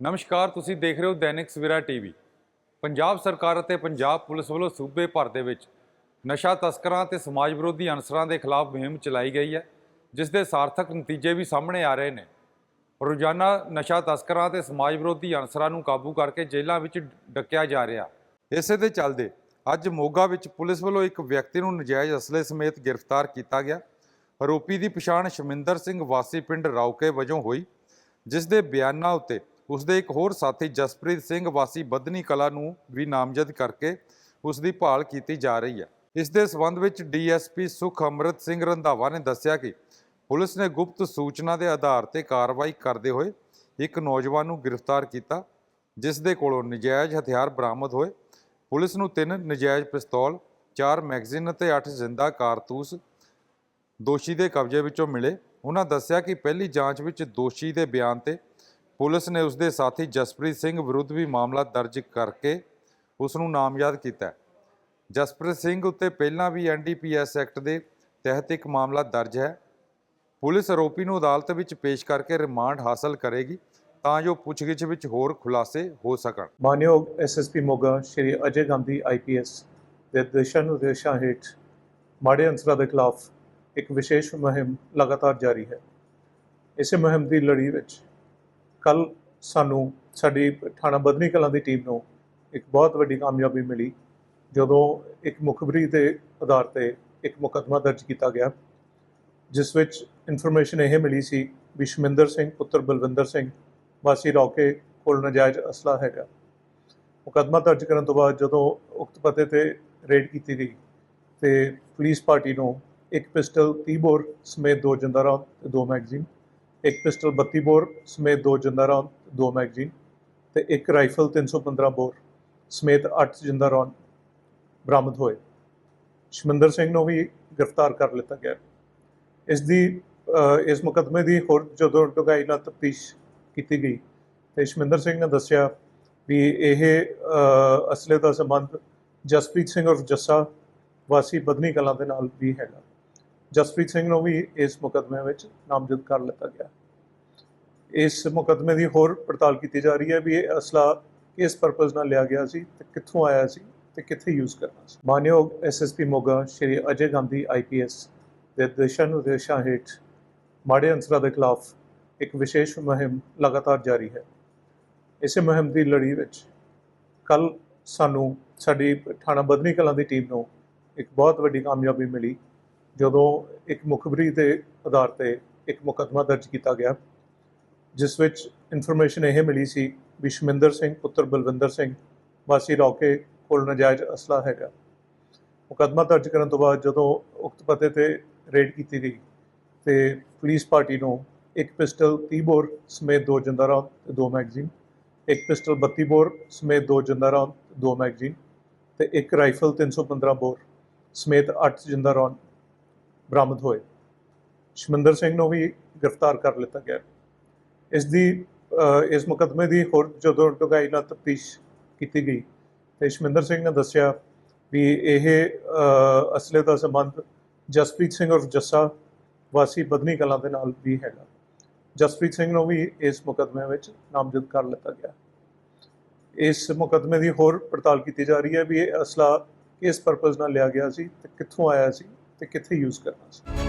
ਨਮਸਕਾਰ, ਤੁਸੀਂ ਦੇਖ ਰਹੇ ਹੋ ਦੈਨਿਕ ਸਵੇਰਾ ਟੀਵੀ। ਪੰਜਾਬ ਸਰਕਾਰ ਅਤੇ ਪੰਜਾਬ ਪੁਲਿਸ ਵੱਲੋਂ ਸੂਬੇ ਭਰ ਦੇ ਵਿੱਚ ਨਸ਼ਾ ਤਸਕਰਾਂ ਤੇ ਸਮਾਜ ਵਿਰੋਧੀ ਅਨਸਰਾਂ ਦੇ ਖਿਲਾਫ ਮੁਹਿੰਮ ਚਲਾਈ ਗਈ ਹੈ, ਜਿਸ ਦੇ ਸਾਰਥਕ ਨਤੀਜੇ ਵੀ ਸਾਹਮਣੇ ਆ ਰਹੇ ਨੇ। ਰੋਜ਼ਾਨਾ ਨਸ਼ਾ ਤਸਕਰਾਂ ਤੇ ਸਮਾਜ ਵਿਰੋਧੀ ਅਨਸਰਾਂ ਨੂੰ ਕਾਬੂ ਕਰਕੇ ਜੇਲ੍ਹਾਂ ਵਿੱਚ ਡੱਕਿਆ ਜਾ ਰਿਹਾ। ਇਸੇ ਦੇ ਚੱਲਦੇ ਅੱਜ ਮੋਗਾ ਵਿੱਚ ਪੁਲਿਸ ਵੱਲੋਂ ਇੱਕ ਵਿਅਕਤੀ ਨੂੰ ਨਜਾਇਜ਼ ਅਸਲੇ ਸਮੇਤ ਗ੍ਰਿਫਤਾਰ ਕੀਤਾ ਗਿਆ। ਆਰੋਪੀ ਦੀ ਪਛਾਣ ਸ਼ਮਿੰਦਰ ਸਿੰਘ ਵਾਸੀ ਪਿੰਡ ਰੌਕੇ ਵਜੋਂ ਹੋਈ, ਜਿਸ ਦੇ ਬਿਆਨਾਂ ਉੱਤੇ ਉਸ ਦੇ ਇੱਕ ਹੋਰ ਸਾਥੀ ਜਸਪ੍ਰੀਤ ਸਿੰਘ ਵਾਸੀ ਬਦਨੀ ਕਲਾ ਨੂੰ ਵੀ ਨਾਮਜ਼ਦ ਕਰਕੇ ਉਸ ਦੀ ਭਾਲ ਕੀਤੀ ਜਾ ਰਹੀ ਹੈ। ਇਸ ਦੇ ਸਬੰਧ ਵਿੱਚ ਡੀਐਸਪੀ ਸੁਖ ਅੰਮ੍ਰਿਤ ਸਿੰਘ ਰੰਧਾਵਾ ਨੇ ਦੱਸਿਆ ਕਿ ਪੁਲਿਸ ਨੇ ਗੁਪਤ ਸੂਚਨਾ ਦੇ ਆਧਾਰ ਤੇ ਕਾਰਵਾਈ ਕਰਦੇ ਹੋਏ ਇੱਕ ਨੌਜਵਾਨ ਨੂੰ ਗ੍ਰਿਫਤਾਰ ਕੀਤਾ, ਜਿਸ ਦੇ ਕੋਲੋਂ ਨਜਾਇਜ਼ ਹਥਿਆਰ ਬਰਾਮਦ ਹੋਏ। ਪੁਲਿਸ ਨੂੰ ਤਿੰਨ ਨਜਾਇਜ਼ ਪਿਸਤੌਲ, ਚਾਰ ਮੈਗਜ਼ੀਨ ਅਤੇ 8 ਜ਼ਿੰਦਾ ਕਾਰਤੂਸ ਦੋਸ਼ੀ ਦੇ ਕਬਜ਼ੇ ਵਿੱਚੋਂ ਮਿਲੇ। ਉਹਨਾਂ ਦੱਸਿਆ ਕਿ ਪਹਿਲੀ ਜਾਂਚ ਵਿੱਚ ਦੋਸ਼ੀ ਦੇ ਬਿਆਨ ਤੇ ਪੁਲਿਸ ਨੇ ਉਸ ਦੇ ਸਾਥੀ ਜਸਪ੍ਰੀਤ ਸਿੰਘ ਵਿਰੁੱਧ ਵੀ ਮਾਮਲਾ ਦਰਜ ਕਰਕੇ ਉਸ ਨੂੰ ਨਾਮਜ਼ਦ ਕੀਤਾ ਜਸਪ੍ਰੀਤ ਸਿੰਘ ਉੱਤੇ ਪਹਿਲਾਂ ਵੀ ਐਨਡੀਪੀਐਸ ਐਕਟ ਦੇ ਤਹਿਤ ਇੱਕ ਮਾਮਲਾ ਦਰਜ ਹੈ। ਪੁਲਿਸ ਆਰੋਪੀ ਨੂੰ ਅਦਾਲਤ ਵਿੱਚ ਪੇਸ਼ ਕਰਕੇ ਰਿਮਾਂਡ ਹਾਸਲ ਕਰੇਗੀ ਤਾਂ ਜੋ ਪੁੱਛਗਿੱਛ ਵਿੱਚ ਹੋਰ ਖੁਲਾਸੇ ਹੋ ਸਕਣ। ਮਾਨਯੋਗ ਐਸਐਸਪੀ ਮੋਗਾ ਸ਼੍ਰੀ ਅਜੇ ਗਾਂਧੀ ਆਈਪੀਐਸ ਦੇ ਦਿਸ਼ਾ ਨਿਰਦੇਸ਼ਾਂ ਹੇਠ ਮਾੜੇ ਅੰਸਰਾਂ ਦੇ ਖਿਲਾਫ ਇੱਕ ਵਿਸ਼ੇਸ਼ ਮੁਹਿੰਮ ਲਗਾਤਾਰ ਜਾਰੀ ਹੈ। ਇਸੇ ਮੁਹਿੰਮ ਦੀ ਲੜੀ ਵਿੱਚ ਕੱਲ ਸਾਨੂੰ ਸਾਡੀ ਥਾਣਾ ਬਦਨੀ ਕਲਾਂ ਦੀ ਟੀਮ ਨੂੰ ਇੱਕ ਬਹੁਤ ਵੱਡੀ ਕਾਮਯਾਬੀ ਮਿਲੀ, ਜਦੋਂ ਇੱਕ ਮੁਖਬਰੀ ਦੇ ਆਧਾਰ ਤੇ ਇੱਕ ਮੁਕੱਦਮਾ ਦਰਜ ਕੀਤਾ ਗਿਆ, ਜਿਸ ਵਿੱਚ ਇਨਫੋਰਮੇਸ਼ਨ ਇਹ ਮਿਲੀ ਸੀ ਵੀ ਸ਼ਮਿੰਦਰ ਸਿੰਘ, ਪੁੱਤਰ ਬਲਵਿੰਦਰ ਸਿੰਘ, ਵਾਸੀ ਰੌਕੇ ਕੋਲ ਨਜਾਇਜ਼ ਅਸਲਾ ਹੈਗਾ। ਮੁਕੱਦਮਾ ਦਰਜ ਕਰਨ ਤੋਂ ਬਾਅਦ ਜਦੋਂ ਉਕਤ ਪਤੇ ਤੇ ਰੇਡ ਕੀਤੀ ਗਈ ਤੇ ਪੁਲਿਸ ਪਾਰਟੀ ਨੂੰ ਇੱਕ ਪਿਸਟਲ 30 ਬੋਰ ਸਮੇਤ ਦੋ ਜਿੰਦਾ ਰੌਂਦ ਤੇ ਦੋ ਮੈਗਜ਼ੀਨ ਇੱਕ ਪਿਸਟਲ 32 ਬੋਰ, ਸਮੇਤ ਦੋ ਜਿੰਦਾ ਰੌਂਦ ਦੋ ਮੈਗਜ਼ੀਨ ਤੇ ਇੱਕ ਰਾਈਫਲ 315 ਬੋਰ, ਸਮੇਤ 8 ਜਿੰਦਾ ਰੌਂਦ ਬਰਾਮਦ ਹੋਏ। ਸ਼ਮਿੰਦਰ ਸਿੰਘ ਨੂੰ ਵੀ ਗ੍ਰਿਫਤਾਰ ਕਰ ਲਿੱਤਾ ਗਿਆ। ਇਸ ਦੀ ਇਸ ਮੁਕੱਦਮੇ ਦੀ ਹੋਰ ਜਦੋਂ ਡੂੰਘਾਈ ਨਾਲ ਤਫਤੀਸ਼ ਕੀਤੀ ਗਈ ਤੇ ਸ਼ਮਿੰਦਰ ਸਿੰਘ ਨੇ ਦੱਸਿਆ ਵੀ ਇਹ ਅਸਲੇ ਦਾ ਸੰਬੰਧ ਜਸਪ੍ਰੀਤ ਸਿੰਘ ਔਰ ਜੱਸਾ ਵਾਸੀ ਬਦਨੀ ਕਲਾਂ ਦੇ ਨਾਲ ਵੀ ਹੈਗਾ। ਜਸਪ੍ਰੀਤ ਸਿੰਘ ਨੂੰ ਵੀ ਇਸ ਮੁਕੱਦਮੇ ਵਿੱਚ ਨਾਮਜ਼ਦ ਕਰ ਲਿੱਤਾ ਗਿਆ। ਇਸ ਮੁਕੱਦਮੇ ਦੀ ਹੋਰ ਪੜਤਾਲ ਕੀਤੀ ਜਾ ਰਹੀ ਹੈ ਵੀ ਇਹ ਅਸਲਾ ਕਿਸ ਪਰਪਸ ਨਾਲ ਲਿਆ ਗਿਆ ਸੀ ਤੇ ਕਿੱਥੋਂ ਆਇਆ ਸੀ ਤੇ ਕਿੱਥੇ ਯੂਜ਼ ਕਰਨਾ ਸੀ। ਮਾਨਯੋਗ ਐਸਐਸਪੀ ਮੋਗਾ ਸ਼੍ਰੀ ਅਜੇ ਗਾਂਧੀ ਆਈਪੀਐਸ ਦੇ ਦਿਸ਼ਾ ਨਿਰਦੇਸ਼ਾਂ ਹੇਠ ਮਾੜੇ ਅੰਸਰਾਂ ਦੇ ਖਿਲਾਫ ਇੱਕ ਵਿਸ਼ੇਸ਼ ਮੁਹਿੰਮ ਲਗਾਤਾਰ ਜਾਰੀ ਹੈ। ਇਸੇ ਮੁਹਿੰਮ ਦੀ ਲੜੀ ਵਿੱਚ ਕੱਲ ਸਾਨੂੰ ਸਾਡੀ ਥਾਣਾ ਬਦਨੀ ਕਲਾਂ ਦੀ ਟੀਮ ਨੂੰ ਇੱਕ ਬਹੁਤ ਵੱਡੀ ਕਾਮਯਾਬੀ ਮਿਲੀ। ਜਦੋਂ ਇੱਕ ਮੁਖਬਰੀ ਦੇ ਆਧਾਰ ਤੇ ਇੱਕ ਮੁਕੱਦਮਾ ਦਰਜ ਕੀਤਾ ਗਿਆ, ਜਿਸ ਵਿੱਚ ਇਨਫੋਰਮੇਸ਼ਨ ਇਹ ਮਿਲੀ ਸੀ ਵੀ ਸ਼ਮਿੰਦਰ ਸਿੰਘ, ਪੁੱਤਰ ਬਲਵਿੰਦਰ ਸਿੰਘ, ਵਾਸੀ ਰੌਕੇ ਕੋਲ ਨਜਾਇਜ਼ ਅਸਲਾ ਹੈਗਾ। ਮੁਕੱਦਮਾ ਦਰਜ ਕਰਨ ਤੋਂ ਬਾਅਦ ਜਦੋਂ ਉਕਤ ਪਤੇ ਤੇ ਰੇਡ ਕੀਤੀ ਗਈ ਤੇ ਪੁਲਿਸ ਪਾਰਟੀ ਨੂੰ ਇੱਕ ਪਿਸਟਲ 30 ਬੋਰ ਸਮੇਤ ਦੋ ਜਿੰਦਾ ਰੌਂਦ ਤੇ ਦੋ ਮੈਗਜ਼ੀਨ, ਇੱਕ ਪਿਸਟਲ 32 ਬੋਰ ਸਮੇਤ ਦੋ ਜਿੰਦਾ ਰੌਂਦ ਤੇ ਦੋ ਮੈਗਜ਼ੀਨ ਤੇ ਇੱਕ ਰਾਈਫਲ 315 ਬੋਰ ਸਮੇਤ 8 ਜਿੰਦਾ ਰੌਂਦ ਬਰਾਮਦ ਹੋਏ। ਸ਼ਮਿੰਦਰ ਸਿੰਘ ਨੂੰ ਵੀ ਗ੍ਰਿਫਤਾਰ ਕਰ ਲਿੱਤਾ ਗਿਆ। ਇਸ ਦੀ ਇਸ ਮੁਕੱਦਮੇ ਦੀ ਹੋਰ ਜਦੋਂ ਡੂੰਘਾਈ ਨਾਲ ਤਫਤੀਸ਼ ਕੀਤੀ ਗਈ ਤੇ ਸ਼ਮਿੰਦਰ ਸਿੰਘ ਨੇ ਦੱਸਿਆ ਵੀ ਇਹ ਅਸਲੇ ਦਾ ਸੰਬੰਧ ਜਸਪ੍ਰੀਤ ਸਿੰਘ ਔਰ ਜੱਸਾ ਵਾਸੀ ਬਦਨੀ ਕਲਾਂ ਦੇ ਨਾਲ ਵੀ ਹੈਗਾ। ਜਸਪ੍ਰੀਤ ਸਿੰਘ ਨੂੰ ਵੀ ਇਸ ਮੁਕੱਦਮੇ ਵਿੱਚ ਨਾਮਜ਼ਦ ਕਰ ਲਿੱਤਾ ਗਿਆ। ਇਸ ਮੁਕੱਦਮੇ ਦੀ ਹੋਰ ਪੜਤਾਲ ਕੀਤੀ ਜਾ ਰਹੀ ਹੈ ਵੀ ਇਹ ਅਸਲਾ ਕਿਸ ਪਰਪਸ ਨਾਲ ਲਿਆ ਗਿਆ ਸੀ ਤੇ ਕਿੱਥੋਂ ਆਇਆ ਸੀ ਤੇ ਕਿੱਥੇ ਯੂਜ਼ ਕਰਨਾ ਸੀ?